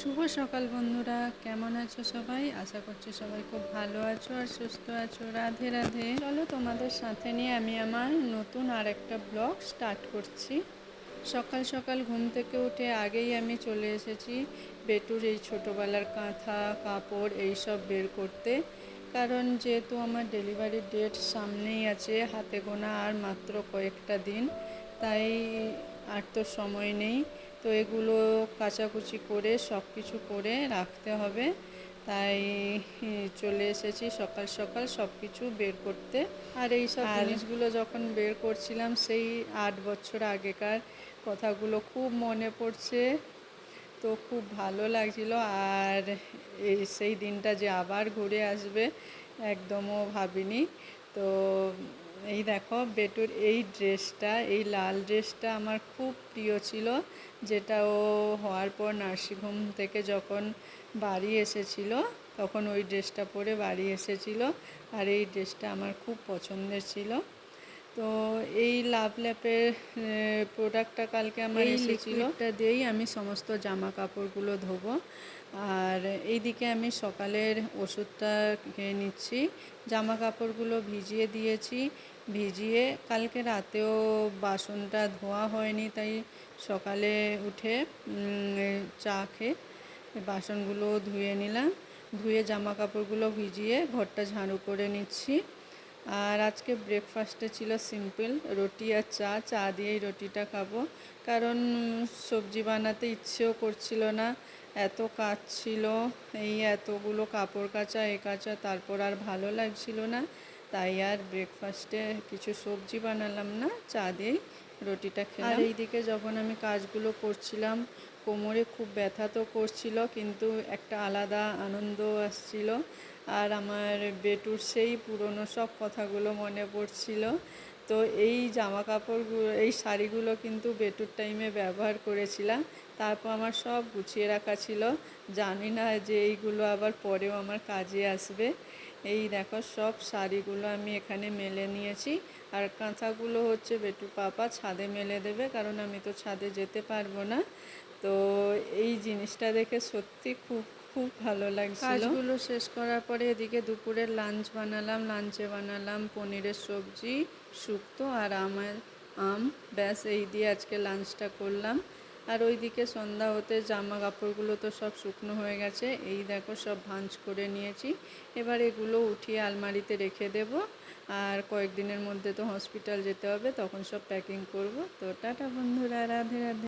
শুভ সকাল বন্ধুরা, কেমন আছো সবাই? আশা করছি সবাই খুব ভালো আছো আর সুস্থ আছো। রাধে রাধে। চলো তোমাদের সাথে নিয়ে আমি আমার নতুন আর একটা ব্লগ স্টার্ট করছি। সকাল সকাল ঘুম থেকে উঠে আগেই আমি চলে এসেছি বেটুর এই ছোটোবেলার কাঁথা, কাপড় এই সব বের করতে। কারণ যেহেতু আমার ডেলিভারির ডেট সামনেই আছে, হাতে গোনা আর মাত্র কয়েকটা দিন, তাই আর তো সময় নেই। তো এগুলো কাচাকুচি করে সব কিছু করে রাখতে হবে। তাই চলে এসেছি সকাল সকাল সব কিছু বের করতে। আর এই সব জিনিসগুলো যখন বের করছিলাম সেই আট বছর আগেকার কথাগুলো খুব মনে পড়ছে। তো খুব ভালো লাগছিল। আর এই সেই দিনটা যে আবার ঘুরে আসবে একদমও ভাবিনি। তো এই দেখো, বেটুর এই ড্রেসটা, এই লাল ড্রেসটা আমার খুব প্রিয় ছিল, যেটা ও হওয়ার পর নার্সিংহোম থেকে যখন বাড়ি এসেছিল, তখন ওই ড্রেসটা পরে বাড়ি এসেছিল, আর এই ড্রেসটা আমার খুব পছন্দের ছিল। তো এই লাভ ল্যাপের প্রোডাক্টটা কালকে আমার এসেছিল। এটা দিয়েই আমি সমস্ত জামা কাপড়গুলো ধোবো। আর এইদিকে আমি সকালের ওষুধটা খেয়ে নিচ্ছি। জামা কাপড়গুলো ভিজিয়ে দিয়েছি। ভিজিয়ে কালকে রাতেও বাসনটা ধোয়া হয়নি তাই সকালে উঠে চা খেয়ে বাসনগুলো ধুয়ে নিলাম। ধুয়ে জামা কাপড়গুলো ভিজিয়ে ঘরটা ঝাড়ু করে নিচ্ছি। আর আজকে ব্রেকফাস্টে ছিল সিম্পল রুটি আর চা। চা দিয়েই রুটিটা খাব। কারণ সবজি বানাতে ইচ্ছেও করছিল না। এত কাজ ছিল, এই এতগুলো কাপড় কাচা, এ কাচা, তারপর আর ভালো লাগছিল না। তাই আর ব্রেকফাস্টে কিছু সবজি বানালাম না, চা দিয়েই রুটিটা খেলাম। আর এইদিকে যখন আমি কাজগুলো করছিলাম, কোমরে খুব ব্যথা তো করছিল, কিন্তু একটা আলাদা আনন্দ আসছিল। আর আমার বেটুর সেই পুরনো সব কথাগুলো মনে পড়ছিল। তো এই জামা কাপড়গুলো এই শাড়িগুলো কিন্তু বেটুর টাইমে ব্যবহার করেছিলাম। তারপর আমার সব গুছিয়ে রাখা ছিল। জানি না যে এইগুলো আবার পরেও আমার কাজে আসবে। এই দেখো সব শাড়িগুলো আমি এখানে মেলে নিয়েছি। আর কাঁথাগুলো হচ্ছে বেটু পাপা ছাদে মেলে দেবে, কারণ আমি তো ছাদে যেতে পারব না। তো এই জিনিসটা দেখে সত্যি খুব খুব ভালো লাগছিল। কাজগুলো শেষ করার পরে এদিকে দুপুরের লাঞ্চ বানালাম, লাঞ্চে বানালাম পনিরের সবজি, শুক্তো আর আমার আম। ব্যাস, এই দিয়ে আজকে লাঞ্চটা করলাম। আর ওইদিকে সন্ধ্যা হতে জামা কাপড়গুলো তো সব শুকনো হয়ে গেছে, এই দেখো সব ভাঁজ করে নিয়েছি। এবার এগুলো উঠিয়ে আলমারিতে রেখে দেব। আর কয়েকদিনের মধ্যে তো হসপিটাল যেতে হবে, তখন সব প্যাকিং করব। তো টাটা বন্ধুরা, রাধে রাধে।